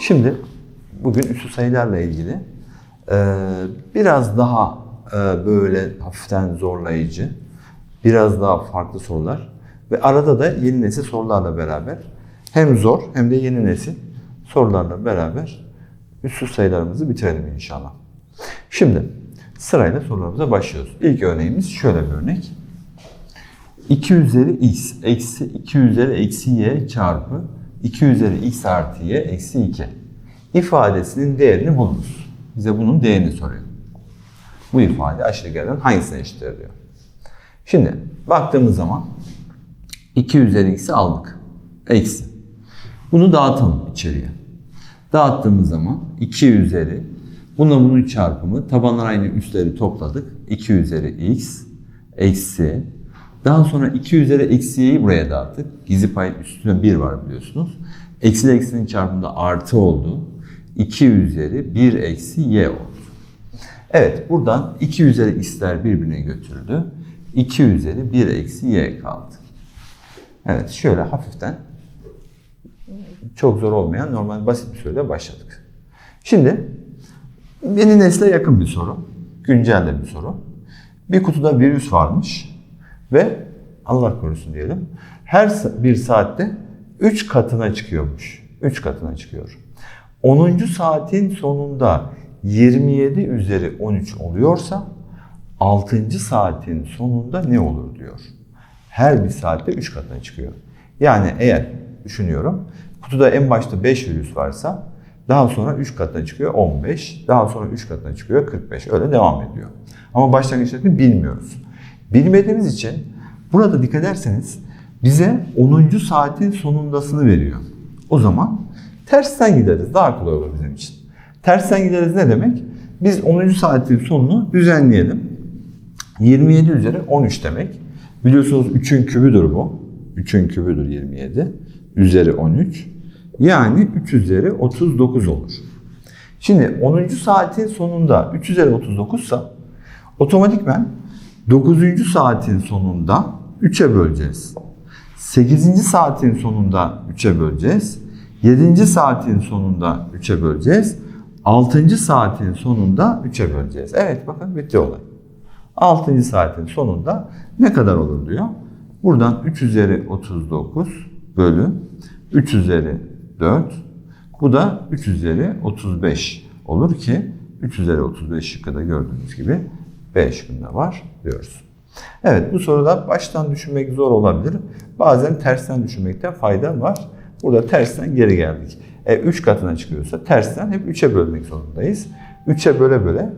Şimdi bugün üstü sayılarla ilgili e, biraz daha e, böyle hafiften zorlayıcı, biraz daha farklı sorular ve arada da yeni nesil sorularla beraber hem zor hem de yeni nesil sorularla beraber üstü sayılarımızı bitirelim inşallah. Şimdi sırayla sorularımıza başlıyoruz. İlk örneğimiz şöyle bir örnek. 2 üzeri x eksi 2 üzeri eksi y çarpı 2 üzeri x artı y eksi 2 ifadesinin değerini bulunuz. Bize bunun değerini soruyor. Bu ifade aşağıdakilerden hangisine eşittir diyor. Şimdi baktığımız zaman 2 üzeri x'i aldık. Eksi. Bunu dağıtalım içeriye. Dağıttığımız zaman 2 üzeri bununla bunun çarpımı tabanlar aynı üstleri topladık. 2 üzeri x eksi daha sonra 2 üzeri eksi y'yi buraya dağıttık. Gizli payın üstüne 1 var biliyorsunuz. Eksi ile eksinin çarpımında artı oldu. 2 üzeri 1 eksi y oldu. Evet buradan 2 üzeri x'ler birbirine götürdü. 2 üzeri 1 eksi y kaldı. Evet şöyle hafiften çok zor olmayan normal basit bir soruyla başladık. Şimdi yeni nesle yakın bir soru. Güncel bir soru. Bir kutuda virüs varmış ve Allah korusun diyelim her bir saatte 3 katına çıkıyormuş. 3 katına çıkıyor. 10. saatin sonunda 27 üzeri 13 oluyorsa 6. saatin sonunda ne olur diyor. Her bir saatte 3 katına çıkıyor. Yani eğer düşünüyorum kutuda en başta 5 virüs varsa daha sonra 3 katına çıkıyor 15, daha sonra 3 katına çıkıyor 45. Öyle devam ediyor. Ama başlangıçlarını bilmiyoruz. Bilmediğimiz için burada dikkat ederseniz bize 10. saatin sonundasını veriyor. O zaman tersten gideriz. Daha kolay olur bizim için. Tersten gideriz ne demek? Biz 10. saatin sonunu düzenleyelim. 27 üzeri 13 demek. Biliyorsunuz 3'ün kübüdür bu. 3'ün kübüdür 27. Üzeri 13. Yani 3 üzeri 39 olur. Şimdi 10. saatin sonunda 3 üzeri 39 ise otomatikmen 9. saatin sonunda 3'e böleceğiz. 8. saatin sonunda 3'e böleceğiz. 7. saatin sonunda 3'e böleceğiz. 6. saatin sonunda 3'e böleceğiz. Evet bakın bitti olay. 6. saatin sonunda ne kadar olur diyor. Buradan 3 üzeri 39 bölü 3 üzeri 4. Bu da 3 üzeri 35 olur ki 3 üzeri 35 şıkkıda gördüğünüz gibi B şıkkında var diyoruz. Evet bu soruda baştan düşünmek zor olabilir. Bazen tersten düşünmekte fayda var. Burada tersten geri geldik. E 3 katına çıkıyorsa tersten hep 3'e bölmek zorundayız. 3'e böle böle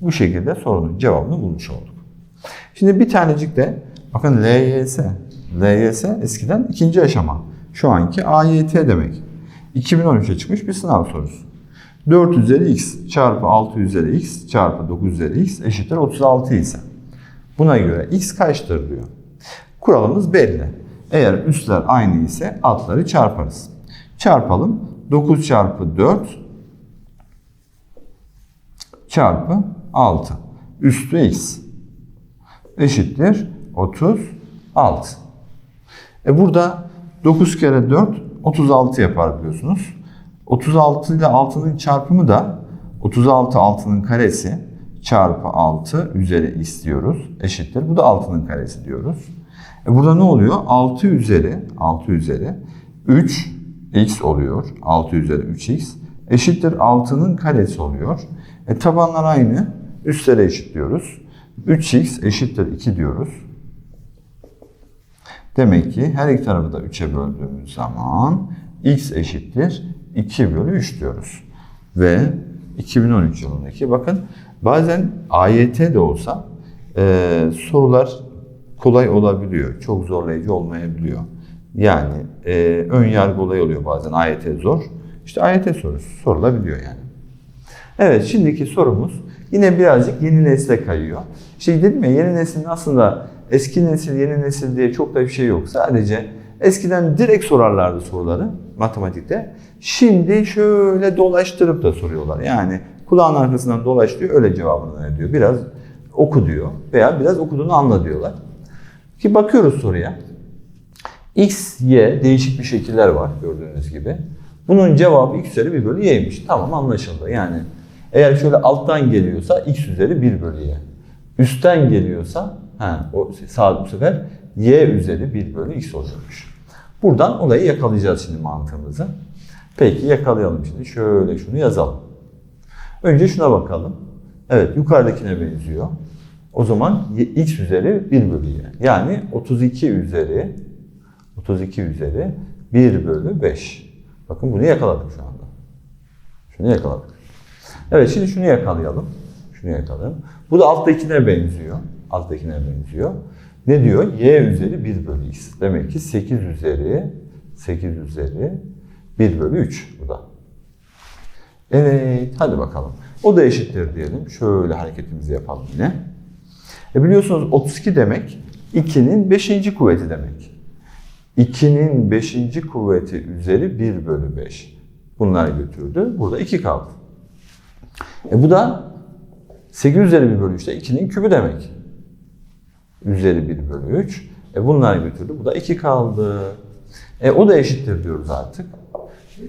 bu şekilde sorunun cevabını bulmuş olduk. Şimdi bir tanecik de bakın LYS. LYS eskiden ikinci aşama. Şu anki AYT demek. 2013'e çıkmış bir sınav sorusu. 4 üzeri x çarpı 6 üzeri x çarpı 9 üzeri x eşittir 36 ise. Buna göre x kaçtır diyor. Kuralımız belli. Eğer üstler aynı ise altları çarparız. Çarpalım. 9 çarpı 4 çarpı 6. Üstü x eşittir 36. E burada 9 kere 4 36 yapar biliyorsunuz. 36 ile 6'nın çarpımı da 36 6'nın karesi çarpı 6 üzeri x diyoruz. Eşittir. Bu da 6'nın karesi diyoruz. E burada ne oluyor? 6 üzeri 6 üzeri 3 x oluyor. 6 üzeri 3x eşittir 6'nın karesi oluyor. E tabanlar aynı. Üstlere eşitliyoruz. 3x eşittir 2 diyoruz. Demek ki her iki tarafı da 3'e böldüğümüz zaman x eşittir 2 bölü 3 diyoruz. Ve 2013 yılındaki bakın bazen AYT de olsa e, sorular kolay olabiliyor. Çok zorlayıcı olmayabiliyor. Yani e, ön yargı olay oluyor bazen AYT zor. İşte AYT sorusu sorulabiliyor yani. Evet şimdiki sorumuz yine birazcık yeni nesle kayıyor. Şey dedim ya yeni neslin aslında eski nesil yeni nesil diye çok da bir şey yok. Sadece eskiden direkt sorarlardı soruları matematikte. Şimdi şöyle dolaştırıp da soruyorlar. Yani kulağın arkasından dolaş öyle cevabını ver diyor. Biraz oku diyor veya biraz okuduğunu anla diyorlar. Ki bakıyoruz soruya. X, Y değişik bir şekiller var gördüğünüz gibi. Bunun cevabı x üzeri 1 bölü y'ymiş. Tamam anlaşıldı. Yani eğer şöyle alttan geliyorsa x üzeri 1 bölü y. Üstten geliyorsa ha, o sağ bu sefer y üzeri 1 bölü x oluyormuş. Buradan olayı yakalayacağız şimdi mantığımızı. Peki yakalayalım şimdi. Şöyle şunu yazalım. Önce şuna bakalım. Evet yukarıdakine benziyor. O zaman x üzeri 1 bölü y. Yani 32 üzeri 32 üzeri 1 bölü 5. Bakın bunu yakaladık şu anda. Şunu yakaladık. Evet şimdi şunu yakalayalım. Şunu yakalayalım. Bu da alttakine benziyor. Alttakine benziyor. Ne diyor? Y üzeri 1 bölü x. Demek ki 8 üzeri 8 üzeri 1 bölü 3 bu da. Evet hadi bakalım. O da eşittir diyelim. Şöyle hareketimizi yapalım yine. E biliyorsunuz 32 demek 2'nin 5. kuvveti demek. 2'nin 5. kuvveti üzeri 1 bölü 5. Bunlar götürdü. Burada 2 kaldı. E bu da 8 üzeri 1 bölü 3 de 2'nin kübü demek. Üzeri 1 bölü 3. E bunlar götürdü. Bu da 2 kaldı. E o da eşittir diyoruz artık.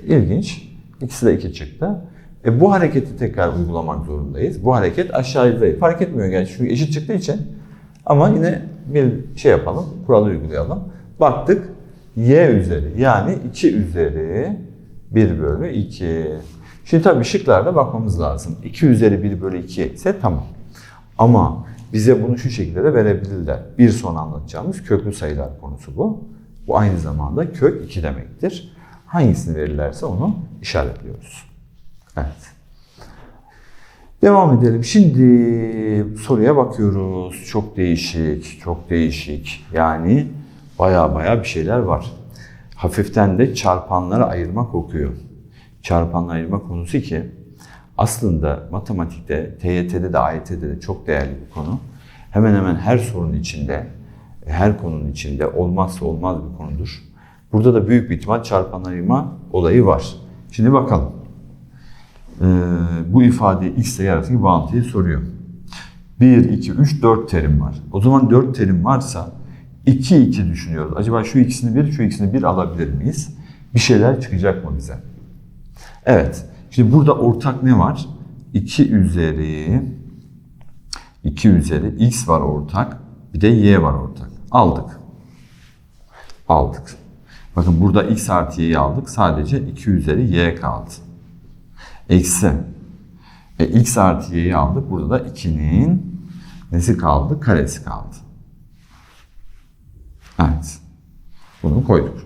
İlginç. İkisi de 2 çıktı. E bu hareketi tekrar uygulamak zorundayız. Bu hareket aşağıya fark etmiyor gerçi çünkü eşit çıktığı için. Ama yine bir şey yapalım, kuralı uygulayalım. Baktık y üzeri yani 2 üzeri 1 bölü 2. Şimdi tabii şıklarda bakmamız lazım. 2 üzeri 1 bölü 2 ise tamam. Ama bize bunu şu şekilde de verebilirler. Bir sonra anlatacağımız köklü sayılar konusu bu. Bu aynı zamanda kök 2 demektir. Hangisini verirlerse onu işaretliyoruz. Evet. Devam edelim. Şimdi soruya bakıyoruz. Çok değişik, çok değişik. Yani baya baya bir şeyler var. Hafiften de çarpanları ayırmak okuyor. Çarpanları ayırma konusu ki aslında matematikte, TYT'de de AYT'de de çok değerli bir konu. Hemen hemen her sorunun içinde, her konunun içinde olmazsa olmaz bir konudur. Burada da büyük bir ihtimal çarpanları ayırma olayı var. Şimdi bakalım. Ee, bu ifadeyi x ile arasındaki bağıntıyı soruyor. 1, 2, 3, 4 terim var. O zaman 4 terim varsa 2, 2 düşünüyoruz. Acaba şu ikisini bir, şu ikisini bir alabilir miyiz? Bir şeyler çıkacak mı bize? Evet. Şimdi burada ortak ne var? 2 üzeri 2 üzeri x var ortak. Bir de y var ortak. Aldık. Aldık. Bakın burada x artı y'yi aldık. Sadece 2 üzeri y kaldı. Eksi. E, x artı y'yi aldık. Burada da 2'nin nesi kaldı? Karesi kaldı. Evet. Bunu koyduk.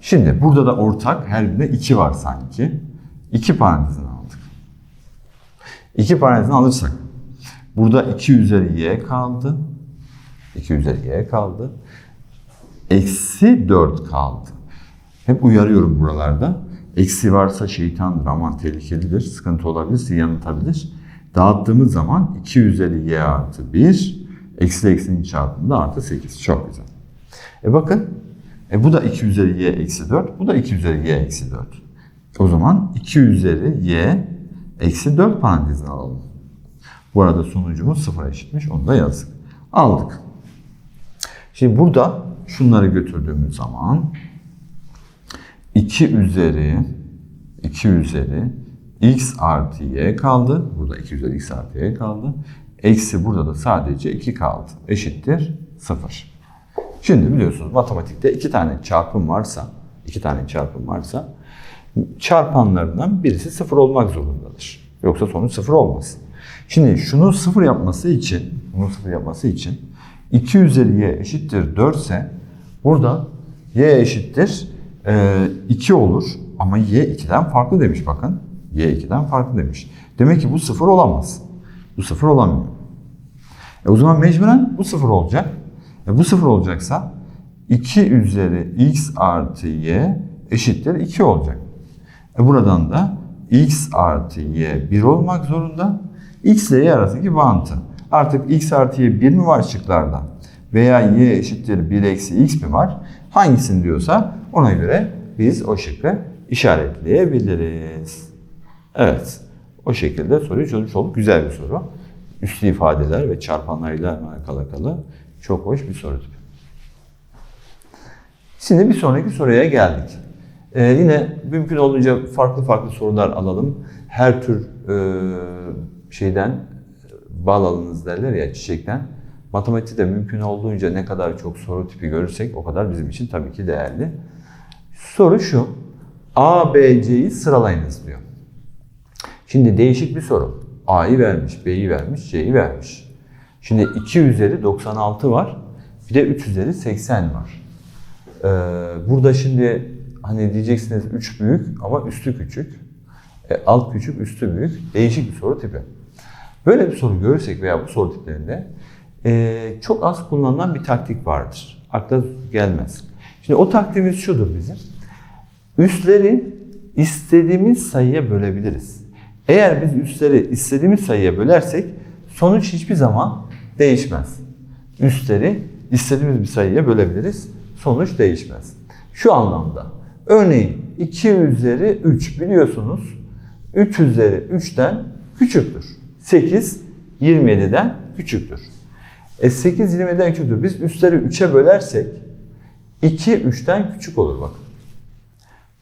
Şimdi burada da ortak her birinde 2 var sanki. 2 parantezini aldık. 2 parantezini alırsak burada 2 üzeri y kaldı. 2 üzeri y kaldı. Eksi 4 kaldı. Hep uyarıyorum buralarda. Eksi varsa şeytandır aman tehlikelidir, sıkıntı olabilir, sizi yanıltabilir. Dağıttığımız zaman 2 üzeri y artı 1, eksi eksinin çarpımı da artı 8. Çok güzel. E bakın, e bu da 2 üzeri y eksi 4, bu da 2 üzeri y eksi 4. O zaman 2 üzeri y eksi 4 parantezini alalım. Bu arada sonucumuz 0 eşitmiş, onu da yazdık. Aldık. Şimdi burada şunları götürdüğümüz zaman 2 üzeri 2 üzeri x artı y kaldı. Burada 2 üzeri x artı y kaldı. Eksi burada da sadece 2 kaldı. Eşittir 0. Şimdi biliyorsunuz matematikte iki tane çarpım varsa, iki tane çarpım varsa çarpanlarından birisi sıfır olmak zorundadır. Yoksa sonuç sıfır olmaz. Şimdi şunu sıfır yapması için, bunu sıfır yapması için 2 üzeri y eşittir 4 ise burada y eşittir 2 olur ama y 2'den farklı demiş bakın. y 2'den farklı demiş. Demek ki bu sıfır olamaz. Bu sıfır olamıyor. E o zaman mecburen bu sıfır olacak. E bu sıfır olacaksa 2 üzeri x artı y eşittir 2 olacak. E buradan da x artı y 1 olmak zorunda. x ile y arasındaki bağıntı. Artık x artı y 1 mi var şıklarda? Veya y eşittir 1 eksi x mi var? Hangisini diyorsa ona göre biz o şıkkı işaretleyebiliriz. Evet. O şekilde soruyu çözmüş olduk. Güzel bir soru. Üslü ifadeler ve çarpanlarıyla alakalı çok hoş bir soru. Şimdi bir sonraki soruya geldik. Ee, yine mümkün olunca farklı farklı sorular alalım. Her tür e, şeyden bal alınız derler ya çiçekten. Matematikte mümkün olduğunca ne kadar çok soru tipi görürsek o kadar bizim için tabii ki değerli. Soru şu. A, B, C'yi sıralayınız diyor. Şimdi değişik bir soru. A'yı vermiş, B'yi vermiş, C'yi vermiş. Şimdi 2 üzeri 96 var. Bir de 3 üzeri 80 var. Ee, burada şimdi hani diyeceksiniz 3 büyük ama üstü küçük. E, alt küçük, üstü büyük. Değişik bir soru tipi. Böyle bir soru görürsek veya bu soru tiplerinde e, çok az kullanılan bir taktik vardır. Akla gelmez. Şimdi o taktiğimiz şudur bizim. Üstleri istediğimiz sayıya bölebiliriz. Eğer biz üstleri istediğimiz sayıya bölersek sonuç hiçbir zaman değişmez. Üstleri istediğimiz bir sayıya bölebiliriz. Sonuç değişmez. Şu anlamda. Örneğin 2 üzeri 3 biliyorsunuz 3 üzeri 3'ten küçüktür. 8 27'den küçüktür. E 8 27'den küçüktür. Biz üstleri 3'e bölersek 2 3'ten küçük olur bakın.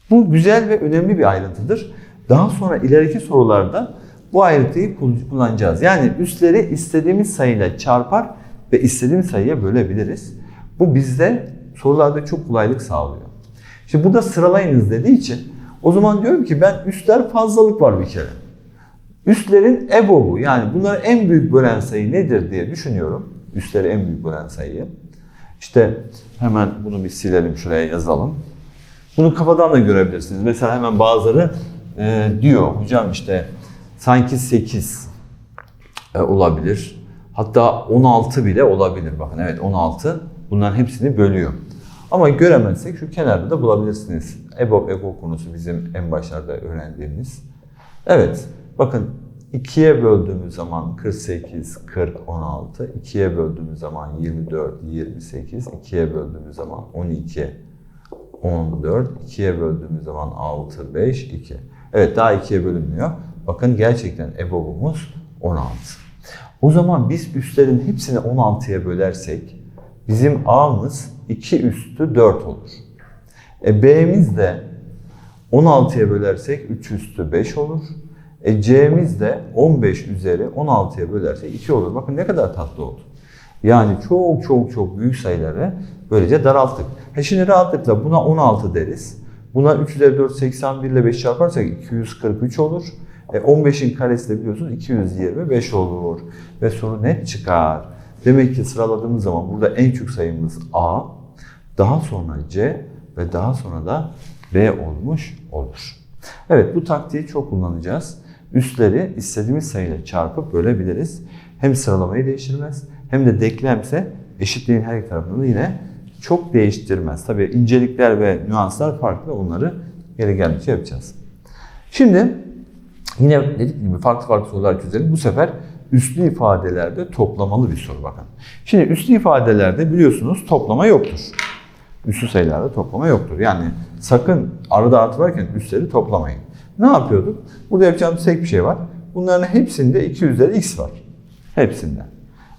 Bu güzel ve önemli bir ayrıntıdır. Daha sonra ileriki sorularda bu ayrıntıyı kullanacağız. Yani üstleri istediğimiz sayıyla çarpar ve istediğimiz sayıya bölebiliriz. Bu bizde sorularda çok kolaylık sağlıyor. Şimdi burada sıralayınız dediği için o zaman diyorum ki ben üstler fazlalık var bir kere. Üstlerin EBOB'u yani bunları en büyük bölen sayı nedir diye düşünüyorum. Üstleri en büyük bölen sayıyı. İşte hemen bunu bir silelim şuraya yazalım. Bunu kafadan da görebilirsiniz. Mesela hemen bazıları e, diyor hocam işte sanki 8 e, olabilir. Hatta 16 bile olabilir. Bakın evet 16 bunların hepsini bölüyor. Ama göremezsek şu kenarda da bulabilirsiniz. EBOB, EGO konusu bizim en başlarda öğrendiğimiz. Evet bakın 2'ye böldüğümüz zaman 48, 40, 16. 2'ye böldüğümüz zaman 24, 28. 2'ye böldüğümüz zaman 12, 14. 2'ye böldüğümüz zaman 6, 5, 2. Evet daha 2'ye bölünmüyor. Bakın gerçekten EBOB'umuz 16. O zaman biz üstlerin hepsini 16'ya bölersek bizim A'mız 2 üstü 4 olur. E B'miz de 16'ya bölersek 3 üstü 5 olur. E C'miz de 15 üzeri 16'ya bölersek 2 olur. Bakın ne kadar tatlı oldu. Yani çok çok çok büyük sayıları böylece daralttık. He şimdi rahatlıkla buna 16 deriz. Buna 3 üzeri 4 81 ile 5 çarparsak 243 olur. E 15'in karesi de biliyorsunuz 225 olur. Ve soru net çıkar. Demek ki sıraladığımız zaman burada en küçük sayımız A, daha sonra C ve daha sonra da B olmuş olur. Evet bu taktiği çok kullanacağız. Üstleri istediğimiz sayıyla çarpıp bölebiliriz. Hem sıralamayı değiştirmez hem de denklemse eşitliğin her iki tarafını yine çok değiştirmez. Tabii incelikler ve nüanslar farklı onları geri geldikçe yapacağız. Şimdi yine dedik gibi farklı farklı sorular çözelim. Bu sefer üslü ifadelerde toplamalı bir soru bakın. Şimdi üslü ifadelerde biliyorsunuz toplama yoktur. Üslü sayılarda toplama yoktur. Yani sakın arada artı varken üstleri toplamayın. Ne yapıyorduk? Burada yapacağımız tek bir şey var. Bunların hepsinde 2 üzeri x var. Hepsinde.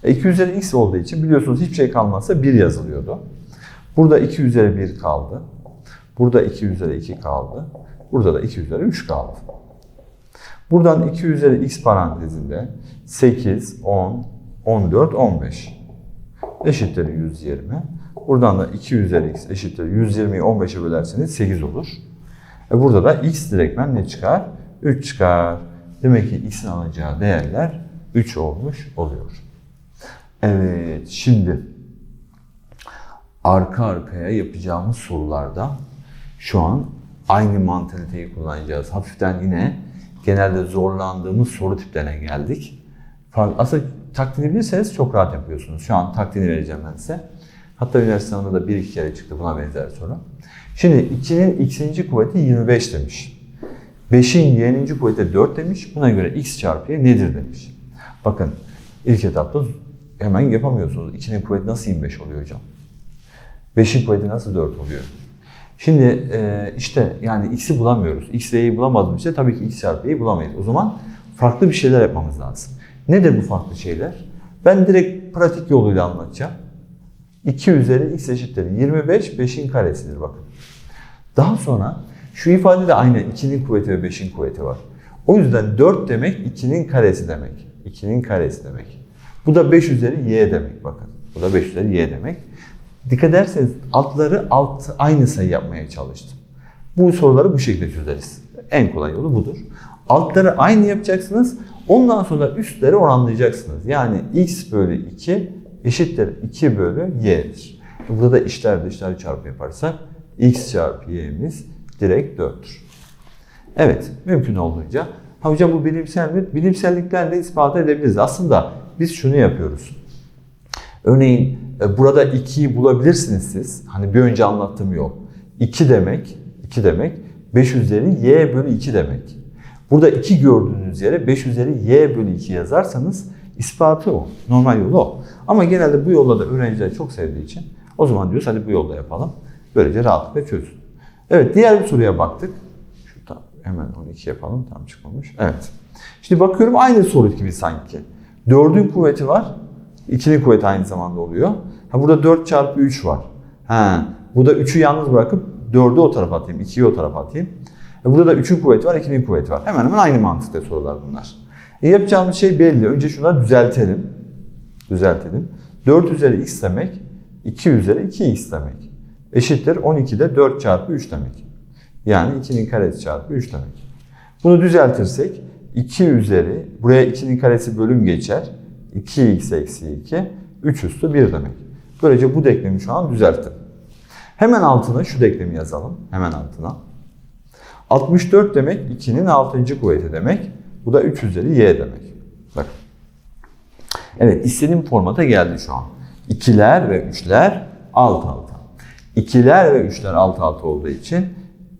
E 2 üzeri x olduğu için biliyorsunuz hiçbir şey kalmazsa 1 yazılıyordu. Burada 2 üzeri 1 kaldı. Burada 2 üzeri 2 kaldı. Burada da 2 üzeri 3 kaldı. Buradan 2 üzeri x parantezinde 8, 10, 14, 15 eşittir 120. Buradan da 2 üzeri x eşittir 120'yi 15'e bölerseniz 8 olur. E burada da x direktmen ne çıkar? 3 çıkar. Demek ki x'in alacağı değerler 3 olmuş oluyor. Evet şimdi arka arkaya yapacağımız sorularda şu an aynı mantaliteyi kullanacağız. Hafiften yine genelde zorlandığımız soru tiplerine geldik. Aslında taktiğini bilirseniz çok rahat yapıyorsunuz. Şu an taktiğini vereceğim ben size. Hatta üniversite sınavında da bir iki kere çıktı buna benzer soru. Şimdi 2'nin x'inci kuvveti 25 demiş. 5'in y'ninci kuvveti 4 demiş. Buna göre x çarpı y nedir demiş. Bakın ilk etapta hemen yapamıyorsunuz. 2'nin kuvveti nasıl 25 oluyor hocam? 5'in kuvveti nasıl 4 oluyor? Şimdi e, işte yani x'i bulamıyoruz. x ve y'yi bulamazmışsa tabii ki x çarpı y'yi bulamayız. O zaman farklı bir şeyler yapmamız lazım. Nedir bu farklı şeyler? Ben direkt pratik yoluyla anlatacağım. 2 üzeri x eşittir 25, 5'in karesidir bakın. Daha sonra Şu ifade de aynı 2'nin kuvveti ve 5'in kuvveti var. O yüzden 4 demek 2'nin karesi demek. 2'nin karesi demek. Bu da 5 üzeri y demek bakın. Bu da 5 üzeri y demek. Dikkat ederseniz altları alt aynı sayı yapmaya çalıştım. Bu soruları bu şekilde çözeriz. En kolay yolu budur. Altları aynı yapacaksınız. Ondan sonra üstleri oranlayacaksınız. Yani x bölü 2 eşittir 2 bölü y'dir. Burada da işler dışlar çarpı yaparsak x çarpı y'miz direkt 4'tür. Evet, mümkün olduğunca. Ha hocam bu bilimsel mi? Bilimselliklerle ispat edebiliriz. Aslında biz şunu yapıyoruz. Örneğin e, burada 2'yi bulabilirsiniz siz. Hani bir önce anlattığım yol. 2 demek, 2 demek 5 üzeri y bölü 2 demek. Burada 2 gördüğünüz yere 5 üzeri y bölü 2 yazarsanız ispatı o. Normal yolu o. Ama genelde bu yolla da öğrenciler çok sevdiği için o zaman diyoruz hadi bu yolda yapalım. Böylece rahatlıkla çözün. Evet diğer bir soruya baktık. Şurada hemen 12 yapalım. Tam çıkmamış. Evet. Şimdi bakıyorum aynı soru gibi sanki. 4'ün kuvveti var. 2'nin kuvveti aynı zamanda oluyor. Ha burada 4 çarpı 3 var. Ha, burada 3'ü yalnız bırakıp 4'ü o tarafa atayım, 2'yi o tarafa atayım. E burada da 3'ün kuvveti var, 2'nin kuvveti var. Hemen hemen aynı mantıkta sorular bunlar. E yapacağımız şey belli. Önce şunları düzeltelim. Düzeltelim. 4 üzeri x demek, 2 üzeri 2x demek. Eşittir 12'de 4 çarpı 3 demek. Yani 2'nin karesi çarpı 3 demek. Bunu düzeltirsek 2 üzeri, buraya 2'nin karesi bölüm geçer. 2x eksi 2, 3 üstü 1 demek. Böylece bu denklemi şu an düzelttim. Hemen altına şu denklemi yazalım. Hemen altına. 64 demek 2'nin 6. kuvveti demek. Bu da 3 üzeri y demek. Bakın. Evet istediğim formata geldi şu an. 2'ler ve 3'ler alt alta. 2'ler ve 3'ler alt alta olduğu için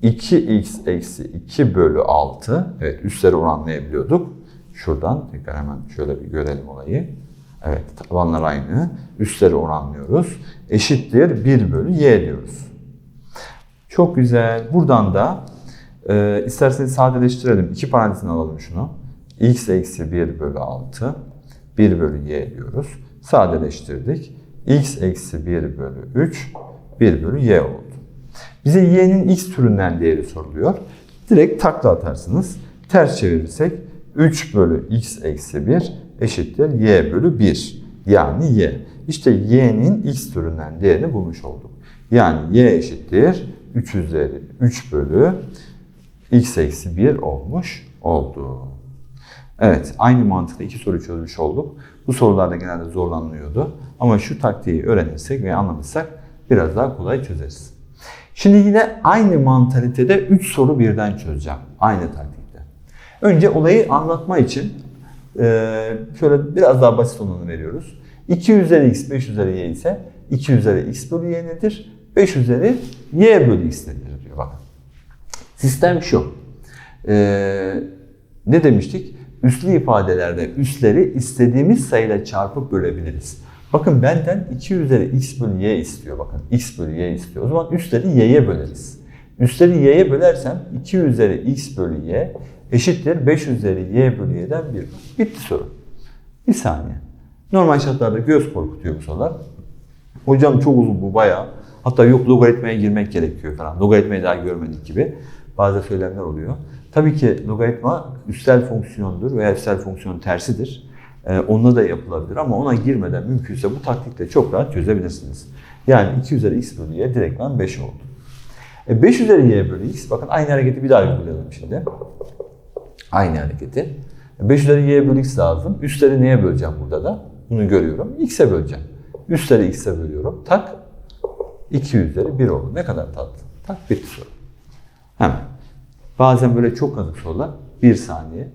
2x eksi 2 bölü 6. Evet üstleri oranlayabiliyorduk. Şuradan tekrar hemen şöyle bir görelim olayı. Evet tabanlar aynı. Üstleri oranlıyoruz. Eşittir 1 bölü y diyoruz. Çok güzel. Buradan da e, isterseniz sadeleştirelim. İki parantezine alalım şunu. X eksi 1 bölü 6. 1 bölü y diyoruz. Sadeleştirdik. x eksi 1 bölü 3. 1 bölü y oldu. Bize y'nin x türünden değeri soruluyor. Direkt takla atarsınız. Ters çevirirsek 3 bölü x eksi 1 eşittir y bölü 1. Yani y. İşte y'nin x türünden değerini bulmuş olduk. Yani y eşittir 3 üzeri 3 bölü x eksi 1 olmuş oldu. Evet aynı mantıkla iki soru çözmüş olduk. Bu sorularda genelde zorlanılıyordu. Ama şu taktiği öğrenirsek ve anlamışsak biraz daha kolay çözeriz. Şimdi yine aynı mantalitede 3 soru birden çözeceğim. Aynı taktikte. Önce olayı anlatma için e, şöyle biraz daha basit olanı veriyoruz. 2 üzeri x 5 üzeri y ise 2 üzeri x bölü y nedir? 5 üzeri y bölü x nedir diyor bakın. Sistem şu. E, ne demiştik? Üslü ifadelerde üsleri istediğimiz sayıyla çarpıp bölebiliriz. Bakın benden 2 üzeri x bölü y istiyor bakın. x bölü y istiyor. O zaman üstleri y'ye böleriz. Üstleri y'ye bölersem 2 üzeri x bölü y eşittir 5 üzeri y bölü y'den 1. Bitti soru. Bir saniye. Normal şartlarda göz korkutuyor bu sorular. Hocam çok uzun bu bayağı. Hatta yok logaritmaya girmek gerekiyor falan. Logaritmayı daha görmedik gibi bazı söylemler oluyor. Tabii ki logaritma üstel fonksiyondur veya üstel fonksiyonun tersidir. Ee, onunla da yapılabilir ama ona girmeden mümkünse bu taktikle çok rahat çözebilirsiniz. Yani 2 üzeri x bölü y direktman 5 oldu. E 5 üzeri y bölü x, bakın aynı hareketi bir daha uygulayalım şimdi. Aynı hareketi. 5 üzeri y bölü x lazım. Üstleri neye böleceğim burada da? Bunu görüyorum. x'e böleceğim. Üstleri x'e bölüyorum. Tak. 2 üzeri 1 oldu. Ne kadar tatlı. Tak bitti soru. Hemen. Bazen böyle çok kazık sorular 1 saniye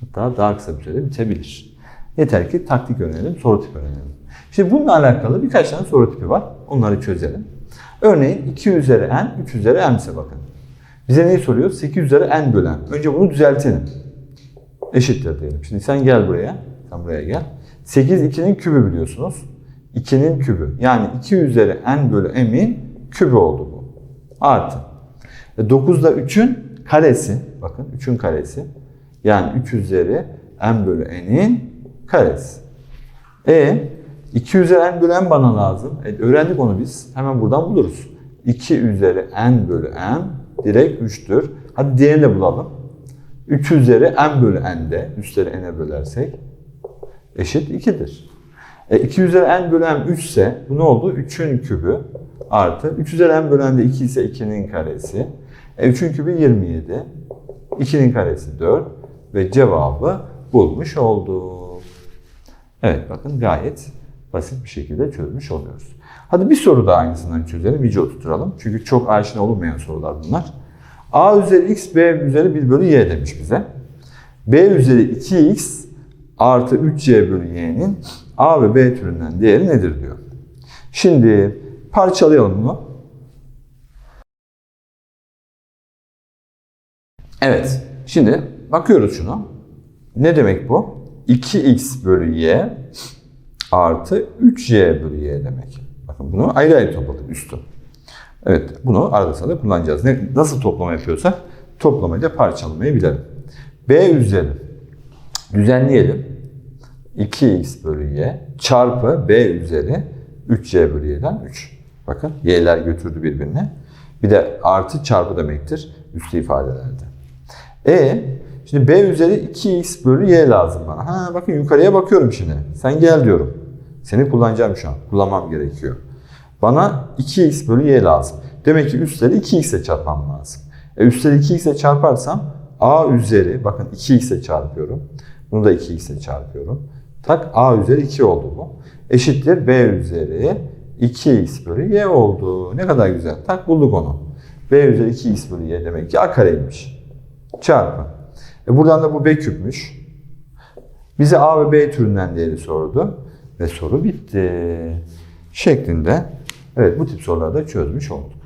hatta daha kısa bir sürede bitebilir. Yeter ki taktik öğrenelim, soru tipi öğrenelim. Şimdi bununla alakalı birkaç tane soru tipi var. Onları çözelim. Örneğin 2 üzeri n, 3 üzeri n ise bakın. Bize neyi soruyor? 8 üzeri n bölen. Önce bunu düzeltelim. Eşittir diyelim. Şimdi sen gel buraya. Sen buraya gel. 8 2'nin kübü biliyorsunuz. 2'nin kübü. Yani 2 üzeri n bölü m'in kübü oldu bu. Artı. 9 da 3'ün karesi. Bakın 3'ün karesi. Yani 3 üzeri n bölü n'in karesi. E 2 üzeri n bölü n bana lazım. E, öğrendik onu biz. Hemen buradan buluruz. 2 üzeri n bölü n direkt 3'tür. Hadi diğerini de bulalım. 3 üzeri n bölü n'de, üstleri n'e bölersek eşit 2'dir. E, 2 üzeri n bölü n 3 ise bu ne oldu? 3'ün kübü artı 3 üzeri n bölü n de 2 ise 2'nin karesi. E, 3'ün kübü 27. 2'nin karesi 4 ve cevabı bulmuş olduk. Evet bakın gayet basit bir şekilde çözmüş oluyoruz. Hadi bir soru daha aynısından çözelim. Video tuturalım. Çünkü çok aşina olunmayan sorular bunlar. A üzeri x, B üzeri 1 bölü y demiş bize. B üzeri 2x artı 3y bölü y'nin A ve B türünden değeri nedir diyor. Şimdi parçalayalım bunu. Evet. Şimdi bakıyoruz şuna. Ne demek bu? 2x bölü y artı 3y bölü y demek. Bakın bunu ayrı ayrı topladık üstü. Evet bunu arada sırada kullanacağız. Ne, nasıl toplama yapıyorsak toplamayı da parçalamayı bilelim. b üzeri düzenleyelim. 2x bölü y çarpı b üzeri 3y bölü y'den 3. Bakın y'ler götürdü birbirine. Bir de artı çarpı demektir üstü ifadelerde. E şimdi b üzeri 2x bölü y lazım bana. Ha bakın yukarıya bakıyorum şimdi. Sen gel diyorum. Seni kullanacağım şu an. Kullanmam gerekiyor. Bana 2x bölü y lazım. Demek ki üstleri 2x ile çarpmam lazım. E üstleri 2x ile çarparsam a üzeri bakın 2x ile çarpıyorum. Bunu da 2x ile çarpıyorum. Tak a üzeri 2 oldu bu. Eşittir b üzeri 2x bölü y oldu. Ne kadar güzel. Tak bulduk onu. b üzeri 2x bölü y demek ki a kareymiş. Çarpı. E buradan da bu b küpmüş. Bize a ve b türünden değeri sordu. Ve soru bitti. Şeklinde Evet bu tip soruları da çözmüş olduk.